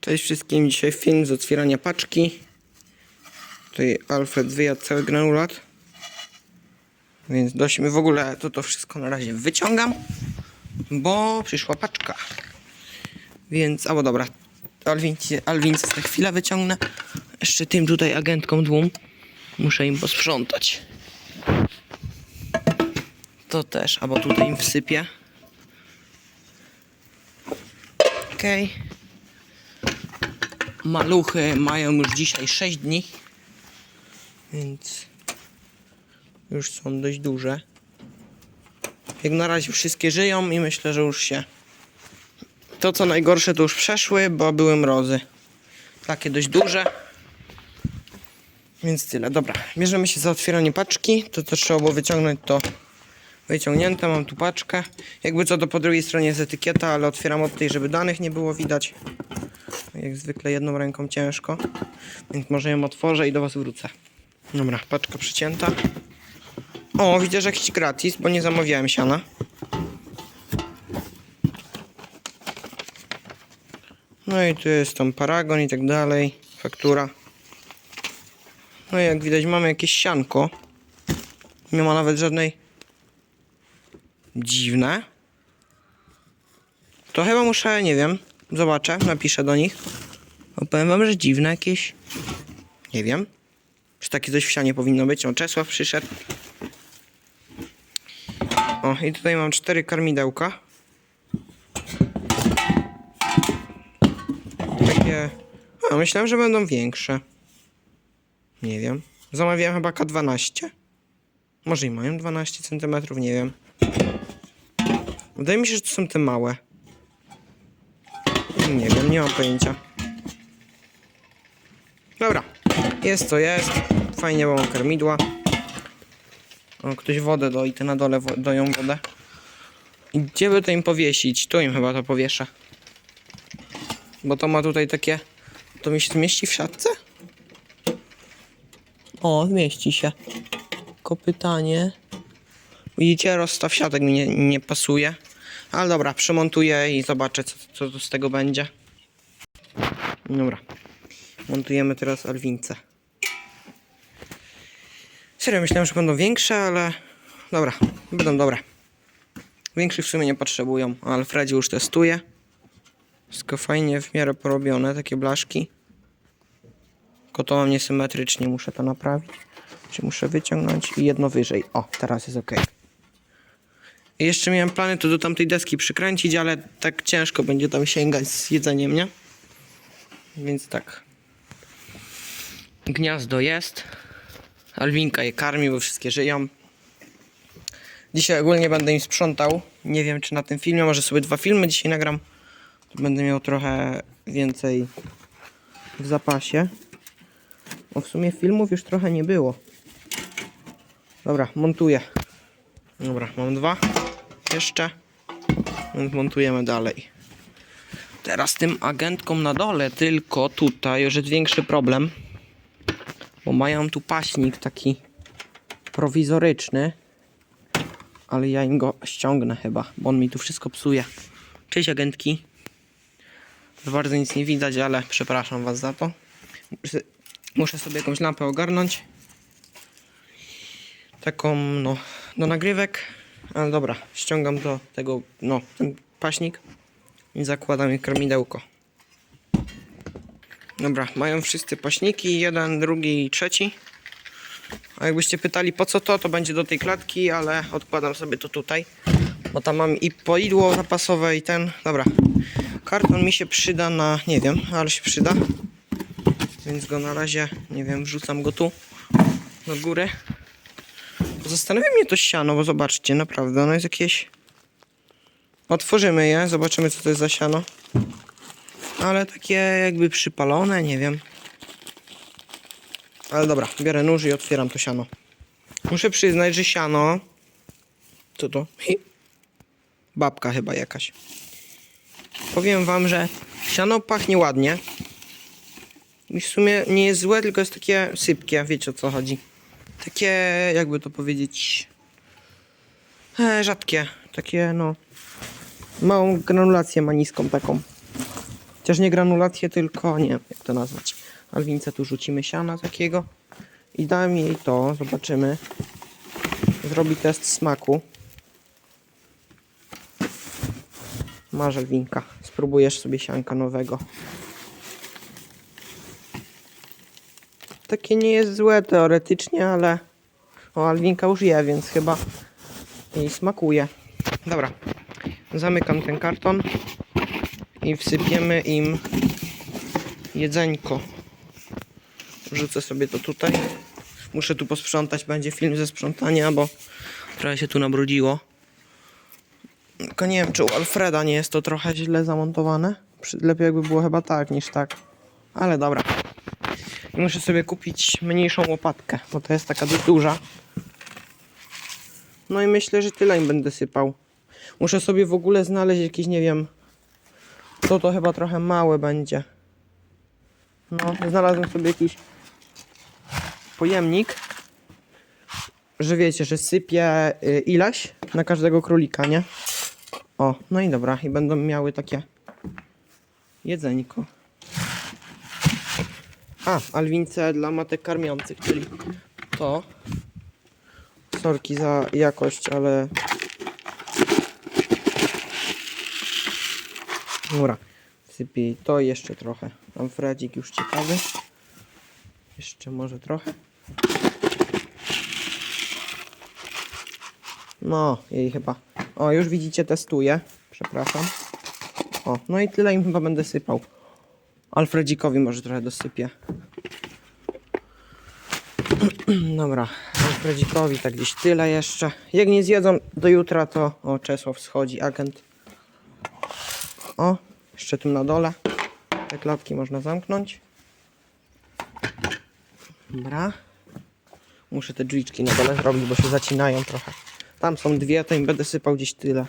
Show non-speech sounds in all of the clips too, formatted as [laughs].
Cześć wszystkim, dzisiaj film z otwierania paczki. Tutaj Alfred wyjadł cały granulat. Więc dość mi w ogóle to to wszystko na razie wyciągam, bo przyszła paczka. Więc, albo dobra, Alwincie, Alwince za chwilę wyciągnę. Jeszcze tym tutaj agentkom dwóm muszę im posprzątać. To też, albo tutaj im wsypię. Okej. Maluchy mają już dzisiaj 6 dni, więc już są dość duże. Jak na razie wszystkie żyją i myślę, że już się. To co najgorsze to już przeszły, bo były mrozy. Takie dość duże. Więc tyle. Dobra, bierzemy się za otwieranie paczki. To co trzeba było wyciągnąć to wyciągnięte. Mam tu paczkę. Jakby co to po drugiej stronie jest etykieta, ale otwieram od tej, żeby danych nie było widać. Jak zwykle jedną ręką ciężko. Więc może ją otworzę i do was wrócę. Dobra, paczka przycięta. O, widzę, że jakiś gratis, bo nie zamawiałem siana. No i tu jest tam paragon i tak dalej. Faktura. No i jak widać mamy jakieś sianko. Nie ma nawet żadnej... Dziwne. To chyba muszę, nie wiem, zobaczę, napiszę do nich. Opowiem wam, że dziwne jakieś. Nie wiem. Czy takie coś w sianie powinno być? O, Czesław przyszedł. O, i tutaj mam cztery karmidełka. Takie... A, myślałem, że będą większe. Nie wiem. Zamawiałem chyba K12. Może i mają 12 cm, nie wiem. Wydaje mi się, że to są te małe. Nie wiem, nie mam pojęcia. Dobra, jest co jest. Fajnie, bo mam karmidła. O, ktoś wodę doi, te na dole doją wodę. I gdzie by to im powiesić? Tu im chyba to powieszę. Bo to ma tutaj takie... To mi się zmieści w siatce? O, zmieści się. Tylko pytanie... Widzicie, rozstaw siatek mi nie, nie pasuje. Ale dobra, przymontuję i zobaczę, co, co z tego będzie. Dobra. Montujemy teraz alwince. Serio, myślałem, że będą większe, ale... Dobra, będą dobre. Większych w sumie nie potrzebują. Alfredzie już testuje. Wszystko fajnie w miarę porobione, takie blaszki. Tylko to mam niesymetrycznie, muszę to naprawić. Czy muszę wyciągnąć i jedno wyżej. O, teraz jest ok. Jeszcze miałem plany to do tamtej deski przykręcić, ale tak ciężko będzie tam sięgać z jedzeniem, nie? Więc tak. Gniazdo jest. Alwinka je karmi, bo wszystkie żyją. Dzisiaj ogólnie będę im sprzątał. Nie wiem, czy na tym filmie, może sobie dwa filmy dzisiaj nagram. Będę miał trochę więcej w zapasie. Bo w sumie filmów już trochę nie było. Dobra, montuję. Dobra, mam dwa. Jeszcze. Montujemy dalej. Teraz tym agentkom na dole, tylko tutaj już jest większy problem. Bo mają tu paśnik taki prowizoryczny. Ale ja im go ściągnę chyba, bo on mi tu wszystko psuje. Cześć agentki. Bardzo nic nie widać, ale przepraszam was za to. Muszę sobie jakąś lampę ogarnąć. Taką, no, do nagrywek. Ale dobra, ściągam do tego, no, ten paśnik i zakładam je karmidełko. Dobra, mają wszyscy paśniki, jeden, drugi i trzeci. A jakbyście pytali po co to, to będzie do tej klatki, ale odkładam sobie to tutaj. Bo tam mam i poidło zapasowe i ten, dobra. Karton mi się przyda na, nie wiem, ale się przyda. Więc go na razie, nie wiem, wrzucam go tu, do góry. Zastanawia mnie to siano, bo zobaczcie, naprawdę, ono jest jakieś... Otworzymy je, zobaczymy co to jest za siano. Ale takie jakby przypalone, nie wiem. Ale dobra, biorę nóż i otwieram to siano. Muszę przyznać, że siano... Co to? Babka chyba jakaś. Powiem wam, że siano pachnie ładnie. I w sumie nie jest złe, tylko jest takie sypkie, wiecie o co chodzi. Takie, jakby to powiedzieć, e, rzadkie. Takie, no, małą granulację ma niską taką. Chociaż nie granulację, tylko nie wiem jak to nazwać. Alwince tu rzucimy siana takiego. I dam jej to, zobaczymy. Zrobi test smaku. Masz Alwinka. Spróbujesz sobie sianka nowego. Takie nie jest złe teoretycznie, ale o Alwinka już je, więc chyba jej smakuje. Dobra. Zamykam ten karton i wsypiemy im jedzeńko. Wrzucę sobie to tutaj. Muszę tu posprzątać, będzie film ze sprzątania, bo trochę się tu nabrudziło. Tylko nie wiem, czy u Alfreda nie jest to trochę źle zamontowane. Lepiej jakby było chyba tak niż tak. Ale dobra. Muszę sobie kupić mniejszą łopatkę, bo to jest taka dość duża. No i myślę, że tyle im będę sypał. Muszę sobie w ogóle znaleźć jakiś, nie wiem, to to chyba trochę małe będzie. No, znalazłem sobie jakiś pojemnik, że wiecie, że sypię y, ileś na każdego królika, nie? O, no i dobra, i będą miały takie jedzeńko. A, alwince dla matek karmiących, czyli to. Sorki za jakość, ale Dobra, sypij to jeszcze trochę. Tam Fredzik już ciekawy. Jeszcze może trochę. No, jej chyba. O, już widzicie, testuję. Przepraszam. O, no i tyle im chyba będę sypał. Alfredzikowi może trochę dosypię. [clears throat] Dobra, Alfredzikowi tak gdzieś tyle jeszcze. Jak nie zjedzą do jutra, to... O, Czesław schodzi, agent. O, jeszcze tu na dole. Te klatki można zamknąć. Dobra. Muszę te drzwiczki na dole zrobić, bo się zacinają trochę. Tam są dwie, to im będę sypał gdzieś tyle.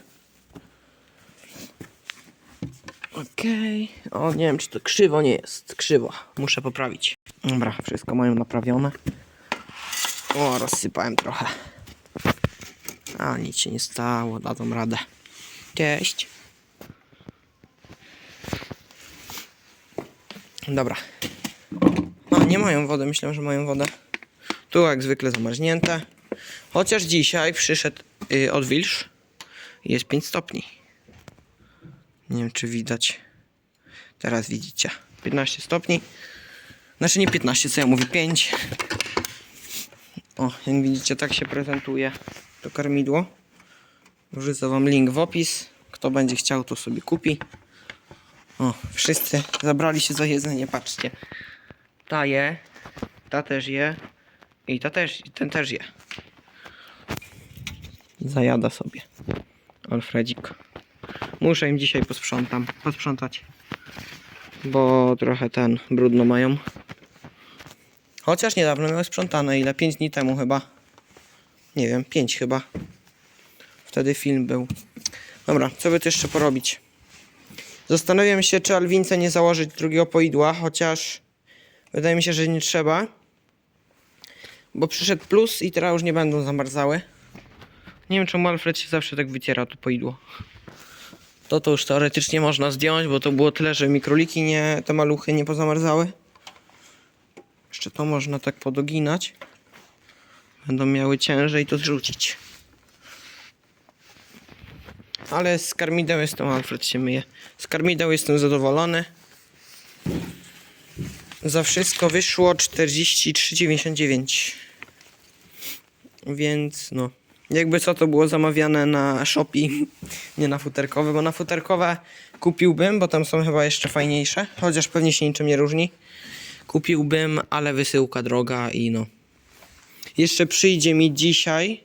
Okej. O, nie wiem, czy to krzywo nie jest. Krzywo. Muszę poprawić. Dobra, wszystko mają naprawione. O, rozsypałem trochę. A, nic się nie stało, dadzą radę. Cześć. Dobra. O, nie mają wody, myślałem, że mają wodę. Tu jak zwykle zamarznięte. Chociaż dzisiaj przyszedł yy, odwilż. Jest 5 stopni. Nie wiem, czy widać. Teraz widzicie. 15 stopni. Znaczy nie 15, co ja mówię, 5. O, jak widzicie, tak się prezentuje to karmidło. Wrzucę wam link w opis. Kto będzie chciał, to sobie kupi. O, wszyscy zabrali się za jedzenie, patrzcie. Ta je, ta też je i ta też, ten też je. Zajada sobie. Alfredzik. Muszę im dzisiaj posprzątam, posprzątać. Bo trochę ten brudno mają. Chociaż niedawno miały sprzątane, ile? 5 dni temu chyba. Nie wiem, 5 chyba. Wtedy film był. Dobra, co by tu jeszcze porobić? Zastanawiam się, czy Alwince nie założyć drugiego poidła, chociaż wydaje mi się, że nie trzeba. Bo przyszedł plus i teraz już nie będą zamarzały. Nie wiem, czemu Alfred się zawsze tak wyciera to poidło. To to już teoretycznie można zdjąć, bo to było tyle, że mi króliki nie, te maluchy nie pozamarzały. Jeszcze to można tak podoginać. Będą miały ciężej to zrzucić. Ale z karmideł jestem, Alfred się myje. Z karmideł jestem zadowolony. Za wszystko wyszło 43,99. Więc no. Jakby co to było zamawiane na Shopee, [laughs] nie na futerkowe, bo na futerkowe kupiłbym, bo tam są chyba jeszcze fajniejsze, chociaż pewnie się niczym nie różni. Kupiłbym, ale wysyłka droga i no. Jeszcze przyjdzie mi dzisiaj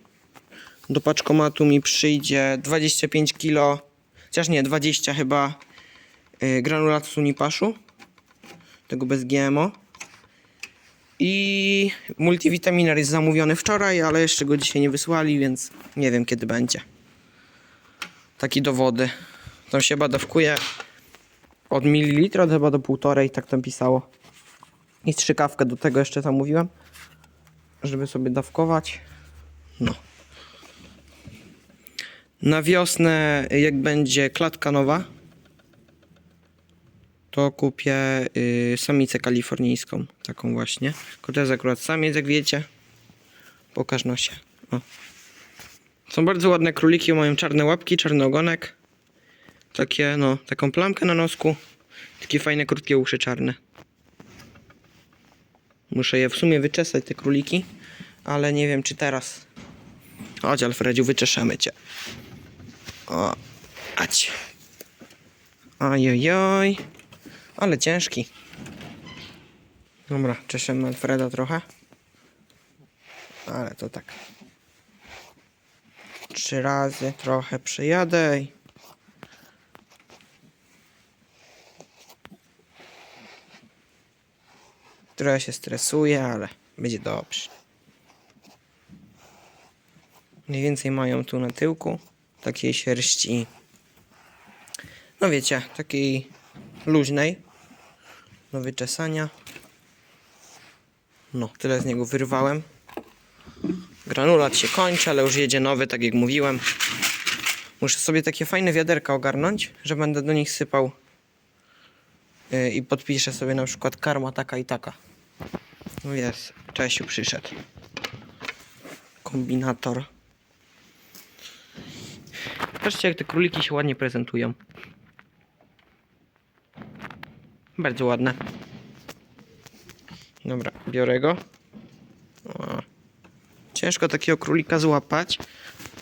do paczkomatu mi przyjdzie 25 kg, chociaż nie, 20 chyba yy, granulatu tego bez GMO. I multivitaminar jest zamówiony wczoraj, ale jeszcze go dzisiaj nie wysłali, więc nie wiem kiedy będzie. Taki do wody. Tam się chyba dawkuje od mililitra chyba do półtorej, tak tam pisało. I strzykawkę do tego jeszcze zamówiłem, żeby sobie dawkować. No. Na wiosnę, jak będzie klatka nowa, to kupię y, samicę kalifornijską. Taką właśnie. Tylko to jest akurat samiec, jak wiecie. Pokaż nosie. O. Są bardzo ładne króliki, mają czarne łapki, czarny ogonek. Takie, no, taką plamkę na nosku. Takie fajne, krótkie uszy czarne. Muszę je w sumie wyczesać, te króliki. Ale nie wiem, czy teraz. Chodź, Alfredziu, wyczeszemy cię. O, ać. Ojojoj. Ale ciężki. Dobra, czeszemy Alfreda trochę. Ale to tak. Trzy razy trochę przyjadę. Trochę się stresuje, ale będzie dobrze. Mniej więcej mają tu na tyłku takiej sierści. No wiecie, takiej luźnej do wyczesania. No, tyle z niego wyrwałem. Granulat się kończy, ale już jedzie nowy, tak jak mówiłem. Muszę sobie takie fajne wiaderka ogarnąć, że będę do nich sypał yy, i podpiszę sobie na przykład karma taka i taka. No jest, Czesiu przyszedł. Kombinator. Patrzcie jak te króliki się ładnie prezentują. Bardzo ładne. Dobra, biorę go. O. Ciężko takiego królika złapać.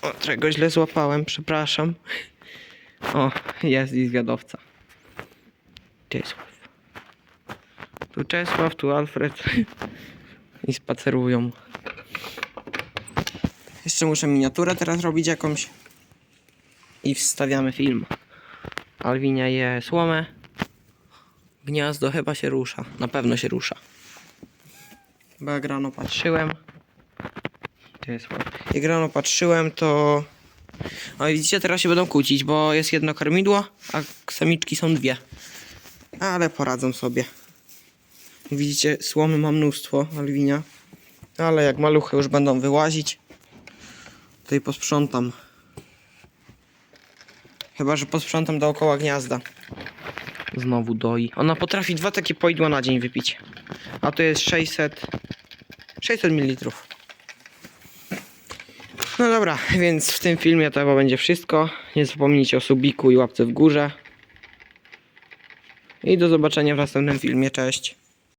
O, trochę go źle złapałem, przepraszam. O, jest i zwiadowca. Czesław. Tu Czesław, tu Alfred. I spacerują. Jeszcze muszę miniaturę teraz robić jakąś. I wstawiamy film. Alwinia je słomę. Gniazdo chyba się rusza. Na pewno się rusza. Bo jak rano patrzyłem. Gdzie jest? Jak rano patrzyłem, to. Widzicie, teraz się będą kłócić, bo jest jedno karmidło, a samiczki są dwie. Ale poradzą sobie. Widzicie, słomy ma mnóstwo, alwinia. Ale jak maluchy już będą wyłazić, to i posprzątam. Chyba, że posprzątam dookoła gniazda. Znowu doi. Ona potrafi dwa takie poidła na dzień wypić. A to jest 600... 600 ml. No dobra, więc w tym filmie to chyba będzie wszystko. Nie zapomnijcie o subiku i łapce w górze. I do zobaczenia w następnym filmie. Cześć.